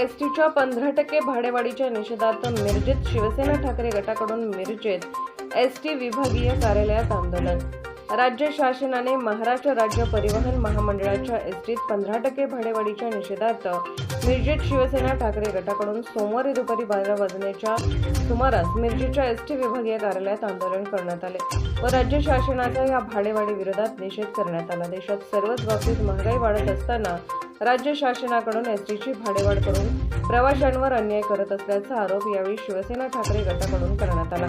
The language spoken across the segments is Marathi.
एसटीच्या पंधरा टक्के भाडेवाढीच्या निषेधार्थ मिरजेत शिवसेना ठाकरे गटाकडून मिरजेत एसटी विभागीय कार्यालयात आंदोलन. राज्य शासनाने महाराष्ट्र राज्य परिवहन महामंडळाच्या एसटीत पंधरा टक्के भाडेवाढीच्या निषेधार्थ मिरजेत शिवसेना ठाकरे गटाकडून सोमवारी दुपारी बारा वाजण्याच्या सुमारास मिरजेच्या एसटी विभागीय कार्यालयात आंदोलन करण्यात आले व राज्य शासनाच्या या भाडेवाढी विरोधात निषेध करण्यात आला. देशात सर्वच बाबतीत महागाई वाढत असताना राज्य शासनाकडून एसटीची भाडेवाढ करून प्रवाशांवर अन्याय करत असल्याचा आरोप यावेळी शिवसेना ठाकरे गटाकडून करण्यात आला.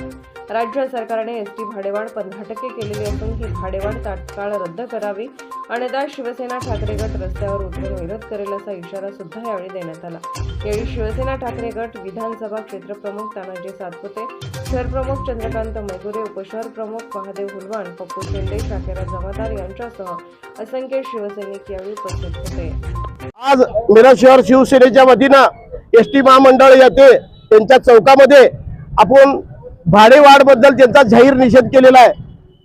राज्य सरकारने एसटी भाडेवाढ पंधरा टक्के केलेली असून ही भाडेवाढ तात्काळ रद्द करावी अनेकदा शिवसेना ठाकरे गट रस्त्यावर उतरून विरोध करेल असा इशारा सुद्धा यावेळी देण्यात आला. यावेळी शिवसेना ठाकरे गट विधानसभा क्षेत्रप्रमुख तानाजी सातपुते शहरप्रमुख चंद्रकांत मैगुरे उपशहर प्रमुख महादेव हुलवाण पप्पू शेंडे शाखेरा जमादार यांच्यासह असंख्य शिवसैनिक यावेळी उपस्थित होते. आज मिरज शहर शिवसेनेच्या वतीनं एस टी महामंडळ येते त्यांच्या चौकामध्ये आपण भाडेवाढबद्दल त्यांचा जाहीर निषेध केलेला आहे.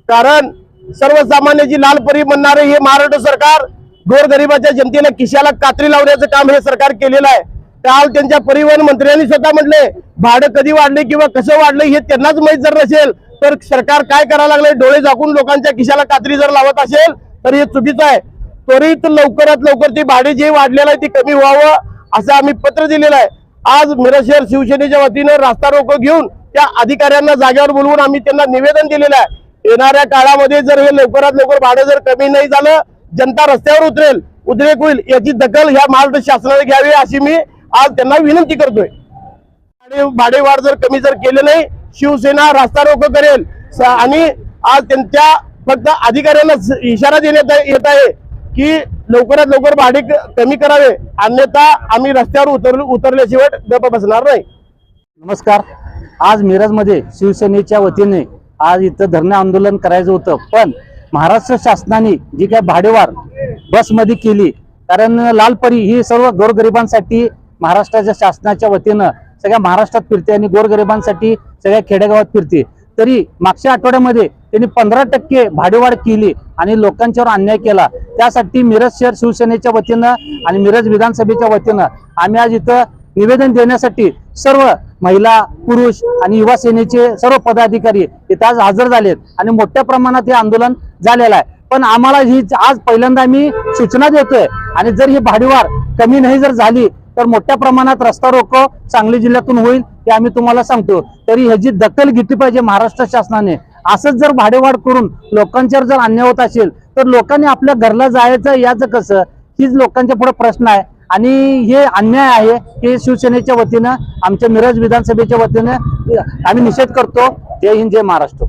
कारण सर्वसामान्याची लालपरी म्हणणारे हे महाराष्ट्र सरकार गोरगरिबाच्या जनतेला खिशाला कात्री लावण्याचं काम हे सरकार केलेलं आहे. काल त्यांच्या परिवहन मंत्र्यांनी स्वतः म्हटले भाडं कधी वाढले किंवा कसं वाढलं हे त्यांनाच माहीत जर नसेल तर सरकार काय करायला लागले डोळे झाकून लोकांच्या खिशाला कात्री जर लावत असेल तर हे चुकीचं आहे. त्वरित लवकरात लवकर ती भाडे जे वाढलेलं आहे ते कमी व्हावं असं आम्ही पत्र दिलेलं आहे. आज मिरज शहर शिवसेनेच्या वतीनं रास्ता रोको घेऊन त्या अधिकाऱ्यांना जागेवर बोलवून आम्ही त्यांना निवेदन दिलेलं आहे. येणाऱ्या काळामध्ये जर हे लवकरात लवकर भाडं जर कमी नाही झालं जनता रस्त्यावर उतरेल उद्रेक होईल याची दखल ह्या महाराष्ट्र शासनाने घ्यावी अशी मी आज त्यांना विनंती करतोय. आणि भाडेवाढ जर कमी जर केले नाही शिवसेना रास्ता रोको करेल. आणि आज त्यांच्या फक्त अधिकाऱ्यांना इशारा देण्यात येत आहे की लवकरात लवकर भाडे कमी करावे. अन्यथा आम्ही रस्त्यावर उतर उतरल्याशिवाय गप बसणार नाही. नमस्कार. आज मिरजमध्ये शिवसेनेच्या वतीने आज इथं धरणे आंदोलन करायचं होतं. पण महाराष्ट्र शासनाने जी काय भाडेवार बसमध्ये केली कारण लालपरी ही सर्व गोरगरिबांसाठी महाराष्ट्राच्या शासनाच्या वतीनं सगळ्या महाराष्ट्रात फिरते आणि गोरगरिबांसाठी सगळ्या खेडेगावात फिरते. तरी मागच्या आठवड्यामध्ये त्यांनी पंधरा टक्के भाडेवाढ केली आणि लोकांच्यावर अन्याय केला. त्यासाठी मिरज शहर शिवसेनेच्या वतीनं आणि मिरज विधानसभेच्या वतीनं आम्ही आज इथं निवेदन देण्यासाठी सर्व महिला पुरुष आणि युवा सेनेचे सर्व पदाधिकारी इथं आज हजर झालेत. आणि मोठ्या प्रमाणात हे आंदोलन झालेलं आहे. पण आम्हाला ही आज पहिल्यांदा आम्ही सूचना देतोय. आणि जर ही भाडीवार कमी नाही जर झाली तर मोठ्या प्रमाणात रस्ता रोको सांगली जिल्ह्यातून होईल हे आम्ही तुम्हाला सांगतो. तरी ह्याची दखल घेतली पाहिजे महाराष्ट्र शासनाने असंच जर भाडेवाढ करून लोकांच्यावर जर अन्याय होत असेल तर लोकांनी आपल्या घरला जायचं याचं कसं? हीच लोकांच्या पुढे प्रश्न आहे. आणि हे अन्याय आहे हे शिवसेनेच्या वतीनं आमच्या मिरज विधानसभेच्या वतीनं आम्ही निषेध करतो. जय हिंद जय महाराष्ट्र.